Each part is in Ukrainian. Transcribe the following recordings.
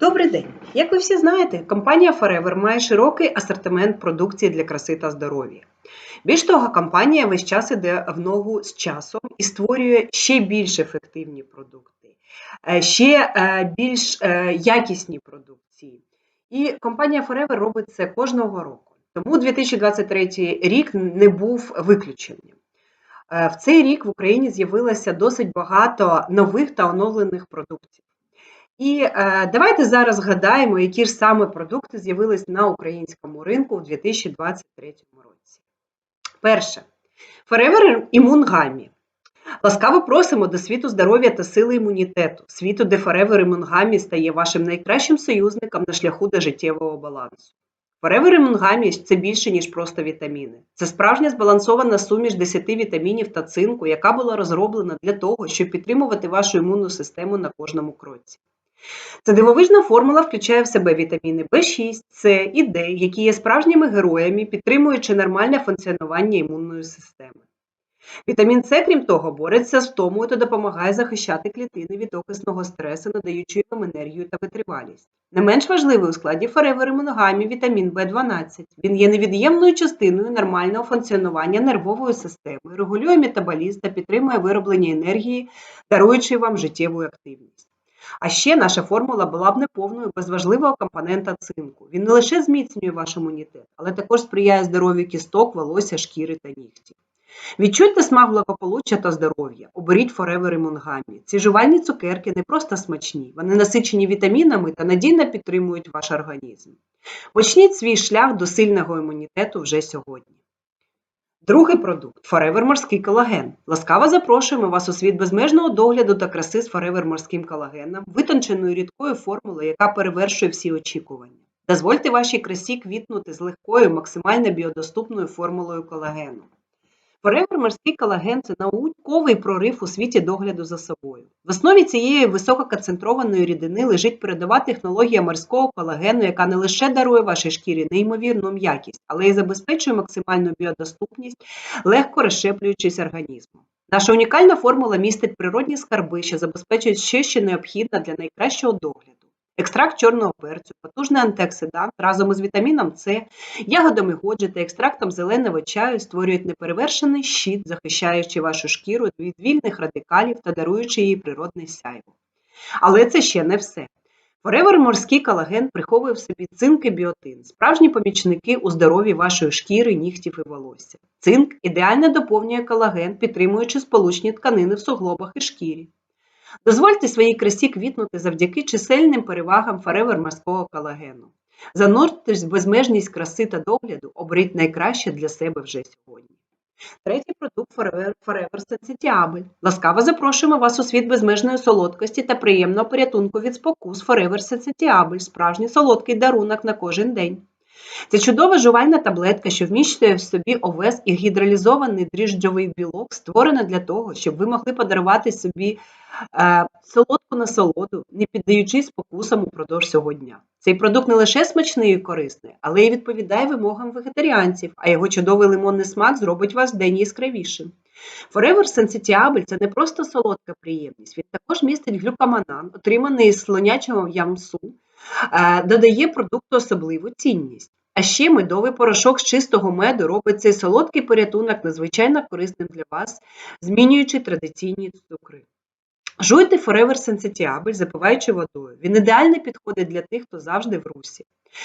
Добрий день! Як ви всі знаєте, компанія Forever має широкий асортимент продукції для краси та здоров'я. Більш того, компанія весь час іде в ногу з часом і створює ще більш ефективні продукти, е, ще е, більш е, якісні продукції. І компанія Forever робить це кожного року. Тому 2023 рік не був виключенням. В цей рік в Україні з'явилося досить багато нових та оновлених продуктів. І е, давайте зараз згадаємо, які ж саме продукти з'явились на українському ринку у 2023 році. Перше. Forever Immun Ласкаво просимо до світу здоров'я та сили імунітету, світу, де Forever Immun стає вашим найкращим союзником на шляху до життєвого балансу. Forever Immun – це більше, ніж просто вітаміни. Це справжня збалансована суміш 10 вітамінів та цинку, яка була розроблена для того, щоб підтримувати вашу імунну систему на кожному кроці. Ця дивовижна формула включає в себе вітаміни В6, С і Д, які є справжніми героями, підтримуючи нормальне функціонування імунної системи. Вітамін С, крім того, бореться з втомою та допомагає захищати клітини від окисного стресу, надаючи їм енергію та витривалість. Не менш важливий у складі Forever Immunogamy вітамін В12. Він є невід'ємною частиною нормального функціонування нервової системи, регулює метаболізм та підтримує вироблення енергії, даруючи вам життєву активність. А ще наша формула була б неповною без важливого компонента цинку. Він не лише зміцнює ваш імунітет, але також сприяє здоров'ю кісток, волосся, шкіри та нігтів. Відчуйте смак благополуччя та здоров'я, оберіть Forever Imungami. Ці жувальні цукерки не просто смачні, вони насичені вітамінами та надійно підтримують ваш організм. Почніть свій шлях до сильного імунітету вже сьогодні. Другий продукт Forever морський колаген. Ласкаво запрошуємо вас у світ безмежного догляду та краси з Forever морським колагеном, витонченою рідкою формулою, яка перевершує всі очікування. Дозвольте вашій красі квітнути з легкою, максимально біодоступною формулою колагену. Forever морський колаген це науковий прорив у світі догляду за собою. В основі цієї висококонцентрованої рідини лежить передова технологія морського колагену, яка не лише дарує вашій шкірі неймовірну м'якість, але й забезпечує максимальну біодоступність, легко розщеплюючись організмом. Наша унікальна формула містить природні скарби, що забезпечують ще що необхідне для найкращого догляду. Екстракт чорного перцю, потужний антиоксидант разом із вітаміном С, ягодами годжі та екстрактом зеленого чаю створюють неперевершений щит, захищаючи вашу шкіру від вільних радикалів та даруючи їй природне сяйво. Але це ще не все. Forever морський колаген приховує в собі цинк і біотин, справжні помічники у здоров'ї вашої шкіри, нігтів і волосся. Цинк ідеально доповнює колаген, підтримуючи сполучні тканини в суглобах і шкірі. Дозвольте своїй красі квітнути завдяки чисельним перевагам форевер морського колагену. Зануртесь в безмежність краси та догляду, оберіть найкраще для себе вже сьогодні. Третій продукт Forever, Forever Sensitiable. Ласкаво запрошуємо вас у світ безмежної солодкості та приємного порятунку від спокус Forever Sensitiable, справжній солодкий дарунок на кожен день. Це чудова жувальна таблетка, що вміщує в собі овес і гідролізований дріжджовий білок, створена для того, щоб ви могли подарувати собі е, солодку насолоду, не піддаючись спокусам упродовж цього дня. Цей продукт не лише смачний і корисний, але й відповідає вимогам вегетаріанців, а його чудовий лимонний смак зробить вас день яскравішим. Forever Sensitiable – це не просто солодка приємність, він також містить глюкаманан, отриманий із слонячого ямсу, додає продукту особливу цінність. А ще медовий порошок з чистого меду робить цей солодкий порятунок надзвичайно корисним для вас, змінюючи традиційні цукри. Жуйте Forever Sensitiable, запиваючи водою. Він ідеально підходить для тих, хто завжди в русі.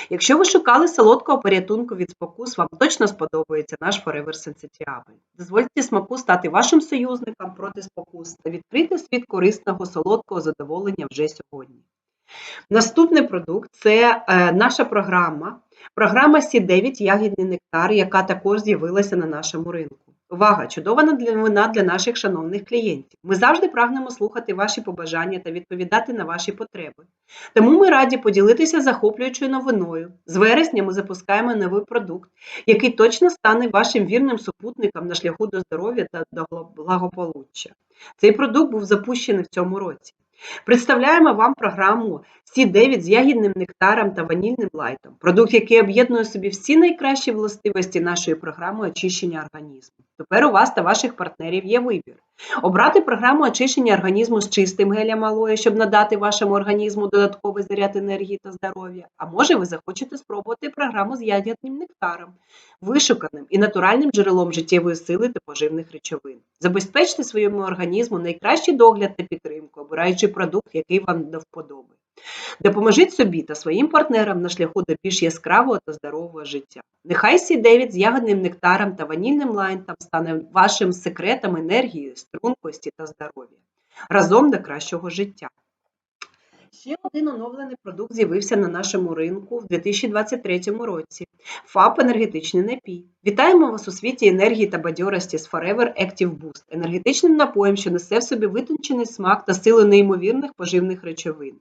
Якщо ви шукали солодкого порятунку від спокус, вам точно сподобається наш Forever Sensitiable. Дозвольте смаку стати вашим союзником проти спокус та відкрити світ корисного солодкого задоволення вже сьогодні. Наступний продукт це е, наша програма. Програма Сі9 Ягідний нектар, яка також з'явилася на нашому ринку. Увага! Чудова новина для наших шановних клієнтів. Ми завжди прагнемо слухати ваші побажання та відповідати на ваші потреби. Тому ми раді поділитися захоплюючою новиною. З вересня ми запускаємо новий продукт, який точно стане вашим вірним супутником на шляху до здоров'я та до благополуччя. Цей продукт був запущений в цьому році. Представляємо вам програму Сі9 з ягідним нектаром та ванільним лайтом. Продукт, який об'єднує собі всі найкращі властивості нашої програми очищення організму. Тепер у вас та ваших партнерів є вибір. Обрати програму очищення організму з чистим гелем алоє, щоб надати вашому організму додатковий заряд енергії та здоров'я. А може ви захочете спробувати програму з ягідним нектаром, вишуканим і натуральним джерелом життєвої сили та поживних речовин. Забезпечте своєму організму найкращий догляд та підтримку, обираючи продукт, який вам до вподоби. Допоможіть собі та своїм партнерам на шляху до більш яскравого та здорового життя. Нехай сі Девід з ягодним нектаром та ванільним лайнтом стане вашим секретом енергії, стрункості та здоров'я. Разом до кращого життя. Ще один оновлений продукт з'явився на нашому ринку в 2023 році. ФАП енергетичний напій. Вітаємо вас у світі енергії та бадьорості з Forever Active Boost, енергетичним напоєм, що несе в собі витончений смак та силу неймовірних поживних речовин.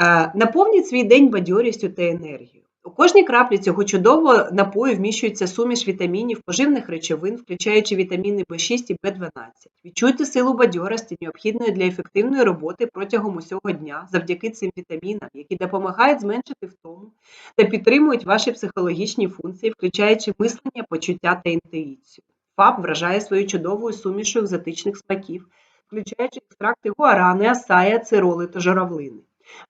Е, Наповніть свій день бадьорістю та енергією. У кожній краплі цього чудового напою вміщується суміш вітамінів, поживних речовин, включаючи вітаміни В6 і В12. Відчуйте силу бадьорості, необхідної для ефективної роботи протягом усього дня завдяки цим вітамінам, які допомагають зменшити втому та підтримують ваші психологічні функції, включаючи мислення, почуття та інтуїцію. ФАП вражає своєю чудовою сумішою екзотичних смаків, включаючи екстракти гуарани, асая, ацироли та журавлини.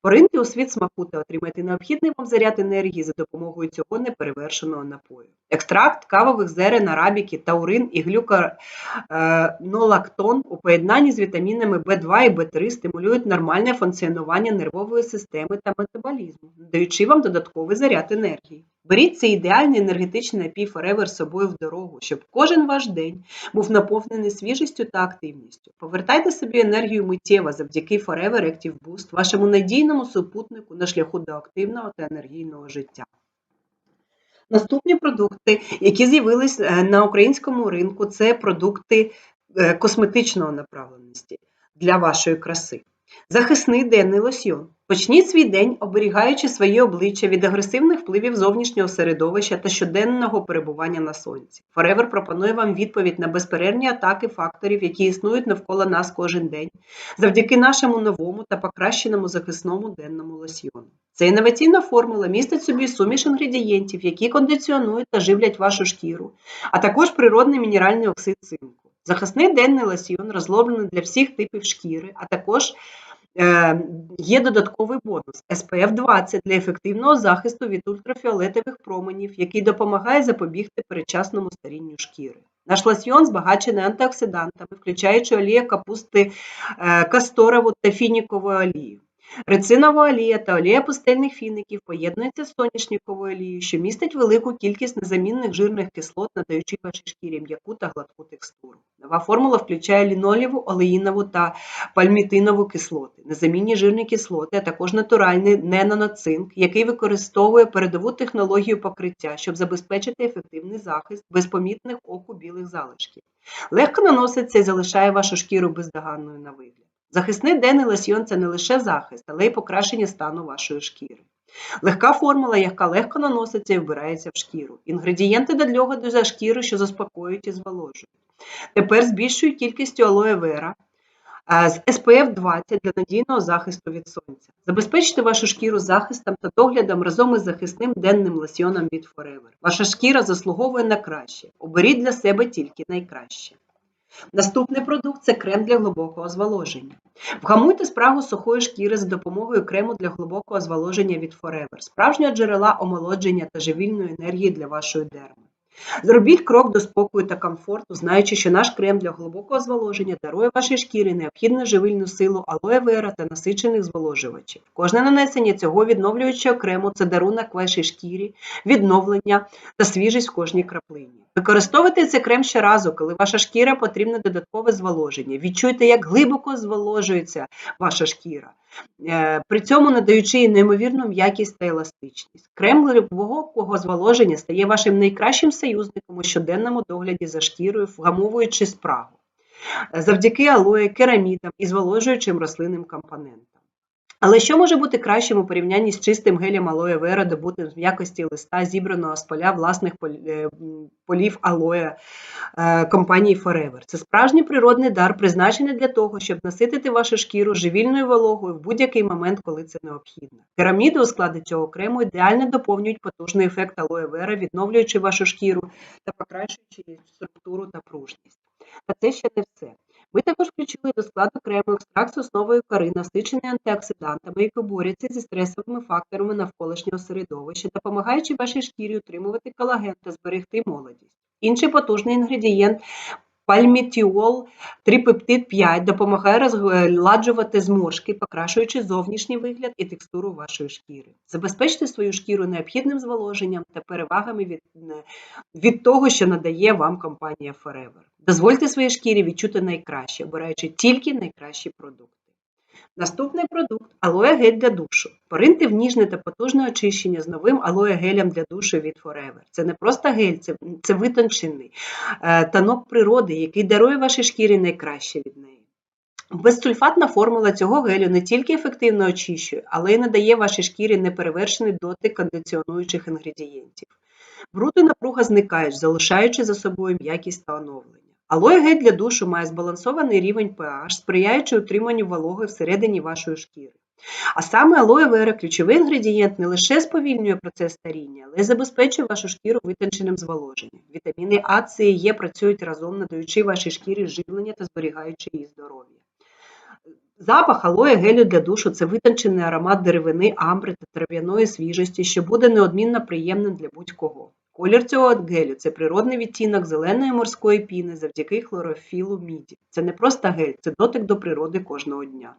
Пориньте у світ смаку та отримайте необхідний вам заряд енергії за допомогою цього неперевершеного напою. Екстракт кавових зерен, арабіки, таурин і глюконолактон у поєднанні з вітамінами В2 і В3 стимулюють нормальне функціонування нервової системи та метаболізму, даючи вам додатковий заряд енергії. Беріть цей ідеальний енергетичний напій Forever з собою в дорогу, щоб кожен ваш день був наповнений свіжістю та активністю. Повертайте собі енергію миттєво завдяки Forever Active Boost, вашому надійному супутнику на шляху до активного та енергійного життя. Наступні продукти, які з'явились е, на українському ринку, це продукти е, косметичного направленості для вашої краси. Захисний денний лосьйон. Почніть свій день, оберігаючи своє обличчя від агресивних впливів зовнішнього середовища та щоденного перебування на сонці. Forever пропонує вам відповідь на безперервні атаки факторів, які існують навколо нас кожен день, завдяки нашому новому та покращеному захисному денному лосьйону. Ця інноваційна формула містить собі суміш інгредієнтів, які кондиціонують та живлять вашу шкіру, а також природний мінеральний оксид цинку. Захисний денний лосьйон розроблений для всіх типів шкіри, а також е, є додатковий бонус SPF 20 для ефективного захисту від ультрафіолетових променів, який допомагає запобігти передчасному старінню шкіри. Наш лосьйон збагачений антиоксидантами, включаючи олія капусти е, касторову та фінікову олію. Рецинова олія та олія пустельних фіників поєднуються з соняшниковою олією, що містить велику кількість незамінних жирних кислот, надаючи вашій шкірі м'яку та гладку текстуру. Нова формула включає ліноліву, олеїнову та пальмітинову кислоти, незамінні жирні кислоти, а також натуральний неноноцинк, який використовує передову технологію покриття, щоб забезпечити ефективний захист без помітних оку білих залишків. Легко наноситься і залишає вашу шкіру бездоганною на вигляд. Захисний денний лосьйон – це не лише захист, але й покращення стану вашої шкіри. Легка формула, яка легко наноситься і вбирається в шкіру. Інгредієнти для догляду за шкіру, що заспокоюють і зволожують. Тепер з більшою кількістю алоє вера, з SPF 20 для надійного захисту від сонця. Забезпечте вашу шкіру захистом та доглядом разом із захисним денним лосьйоном від Forever. Ваша шкіра заслуговує на краще. Оберіть для себе тільки найкраще. Наступний продукт це крем для глибокого зволоження. Вгамуйте спрагу сухої шкіри за допомогою крему для глибокого зволоження від Forever, справжнього джерела омолодження та живільної енергії для вашої дерми. Зробіть крок до спокою та комфорту, знаючи, що наш крем для глибокого зволоження дарує вашій шкірі необхідну живильну силу алоє вера та насичених зволожувачів. Кожне нанесення цього відновлюючого крему це дарунок вашій шкірі, відновлення та свіжість в кожній краплині. Використовуйте цей крем щоразу, коли ваша шкіра потрібне додаткове зволоження. Відчуйте, як глибоко зволожується ваша шкіра, при цьому надаючи їй неймовірну м'якість та еластичність. Крем глибокого зволоження стає вашим найкращим союзником у щоденному догляді за шкірою, вгамовуючи спрагу, завдяки алоє, керамідам і зволожуючим рослинним компонентам. Але що може бути кращим у порівнянні з чистим гелем алоє вера, добутим з м'якості листа, зібраного з поля власних е, полів алоє е, компанії Forever? Це справжній природний дар, призначений для того, щоб наситити вашу шкіру живільною вологою в будь-який момент, коли це необхідно. Кераміди у складі цього крему ідеально доповнюють потужний ефект алоє вера, відновлюючи вашу шкіру та покращуючи її структуру та пружність. Та це ще не все. Ми також включили до складу крему екстракт з основою кори, насичений антиоксидантами, які борються зі стресовими факторами навколишнього середовища, допомагаючи вашій шкірі утримувати колаген та зберегти молодість. Інший потужний інгредієнт пальмітіол трипептид 5 допомагає розгладжувати зморшки, покращуючи зовнішній вигляд і текстуру вашої шкіри. Забезпечте свою шкіру необхідним зволоженням та перевагами від, е, від того, що надає вам компанія Forever. Дозвольте своїй шкірі відчути найкраще, обираючи тільки найкращі продукти. Наступний продукт алоє гель для душу. Пориньте в ніжне та потужне очищення з новим алоє гелем для душу від Forever. Це не просто гель, це, це витончений е, танок природи, який дарує вашій шкірі найкраще від неї. Безсульфатна формула цього гелю не тільки ефективно очищує, але й надає вашій шкірі неперевершений дотик кондиціонуючих інгредієнтів. Бруд напруга зникають, залишаючи за собою м'якість та оновлення. Алоє гель для душу має збалансований рівень pH, сприяючи утриманню вологи всередині вашої шкіри. А саме алоє ключовий інгредієнт не лише сповільнює процес старіння, але й забезпечує вашу шкіру витонченим зволоженням. Вітаміни А, С і Е працюють разом, надаючи вашій шкірі живлення та зберігаючи її здоров'я. Запах алоє гелю для душу це витончений аромат деревини, амбри та трав'яної свіжості, що буде неодмінно приємним для будь-кого. Колір цього гелю це природний відтінок зеленої морської піни завдяки хлорофілу міді. Це не просто гель, це дотик до природи кожного дня.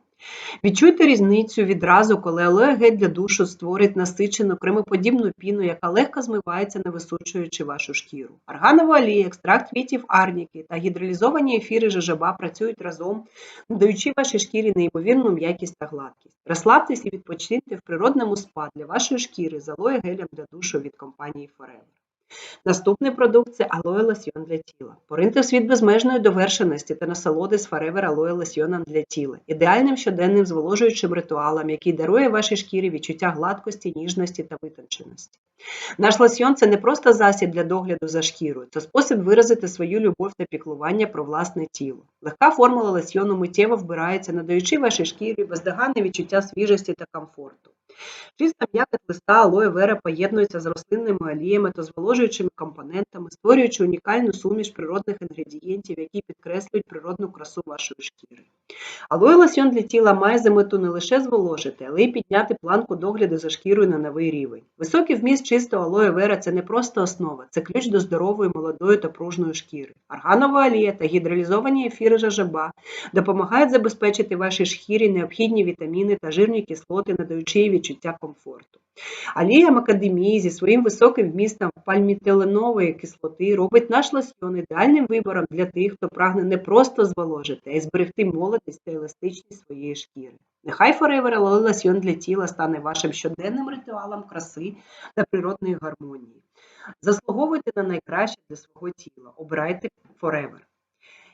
Відчуйте різницю відразу, коли алоє гель для душу створить насичену кремоподібну піну, яка легко змивається, не висушуючи вашу шкіру. Арганова олія, екстракт квітів арніки та гідролізовані ефіри жожоба працюють разом, надаючи вашій шкірі неймовірну м'якість та гладкість. Розслабтесь і відпочиньте в природному спа для вашої шкіри з алоє гелем для душу від компанії Forever. Наступний продукт це алоє лосьйон для тіла. Пориньте в світ безмежної довершеності та насолоди з Forever алоє лосьйоном для тіла, ідеальним щоденним зволожуючим ритуалом, який дарує вашій шкірі відчуття гладкості, ніжності та витонченості. Наш лосьйон це не просто засіб для догляду за шкірою, це спосіб виразити свою любов та піклування про власне тіло. Легка формула лосьйону миттєво вбирається, надаючи вашій шкірі бездоганне відчуття свіжості та комфорту. Чиста м'якоть листа алоє вера поєднується з рослинними оліями та зволожуючими компонентами, створюючи унікальну суміш природних інгредієнтів, які підкреслюють природну красу вашої шкіри. Алоє лосьйон для тіла має за мету не лише зволожити, але й підняти планку догляду за шкірою на новий рівень. Високий вміст чистого алоє вера це не просто основа, це ключ до здорової, молодої та пружної шкіри. Арганова олія та гідролізовані ефіри жажаба допомагають забезпечити вашій шкірі необхідні вітаміни та жирні кислоти, надаючи їй відчуття комфорту. Алія макадемії зі своїм високим вмістом пальмітиленової кислоти робить наш лосьйон ідеальним вибором для тих, хто прагне не просто зволожити, а й зберегти молодість та своєї шкіри. Нехай Forever Aloe лосьйон для тіла стане вашим щоденним ритуалом краси та природної гармонії. Заслуговуйте на найкраще для свого тіла. Обирайте Forever.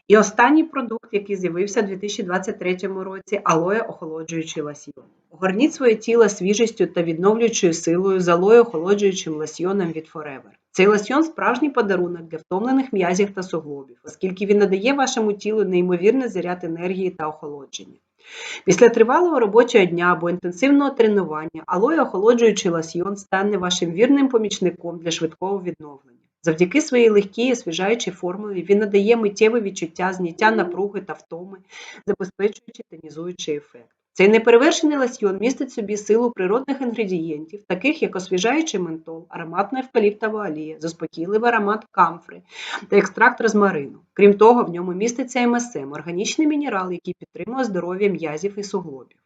І останній продукт, який з'явився у 2023 році алоє охолоджуючий лосьйон. Огорніть своє тіло свіжістю та відновлюючою силою з алоє охолоджуючим лосьйоном від Forever. Цей лосьйон справжній подарунок для втомлених м'язів та суглобів, оскільки він надає вашому тілу неймовірний заряд енергії та охолодження. Після тривалого робочого дня або інтенсивного тренування алоє охолоджуючий лосьйон стане вашим вірним помічником для швидкого відновлення. Завдяки своїй легкій і освіжаючій формулі він надає миттєве відчуття зняття напруги та втоми, забезпечуючи тонізуючий ефект. Цей неперевершений лосьйон містить собі силу природних інгредієнтів, таких як освіжаючий ментол, ароматна евкаліптова олія, заспокійливий аромат камфри та екстракт розмарину. Крім того, в ньому міститься МСМ – органічний мінерал, який підтримує здоров'я м'язів і суглобів.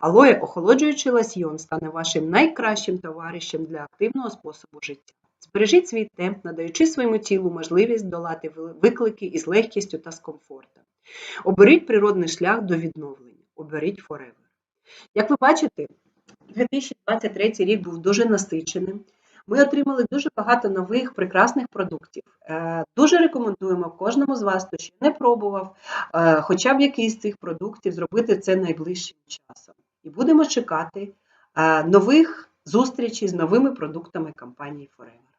Алоє охолоджуючий лосьйон стане вашим найкращим товаришем для активного способу життя. Збережіть свій темп, надаючи своєму тілу можливість долати виклики із легкістю та з комфортом. Оберіть природний шлях до відновлення. Оберіть Forever. Як ви бачите, 2023 рік був дуже насиченим. Ми отримали дуже багато нових прекрасних продуктів. Е, Дуже рекомендуємо кожному з вас, хто ще не пробував, е, хоча б якийсь з цих продуктів зробити це найближчим часом. і будемо чекати е, нових зустрічей з новими продуктами компанії Forever.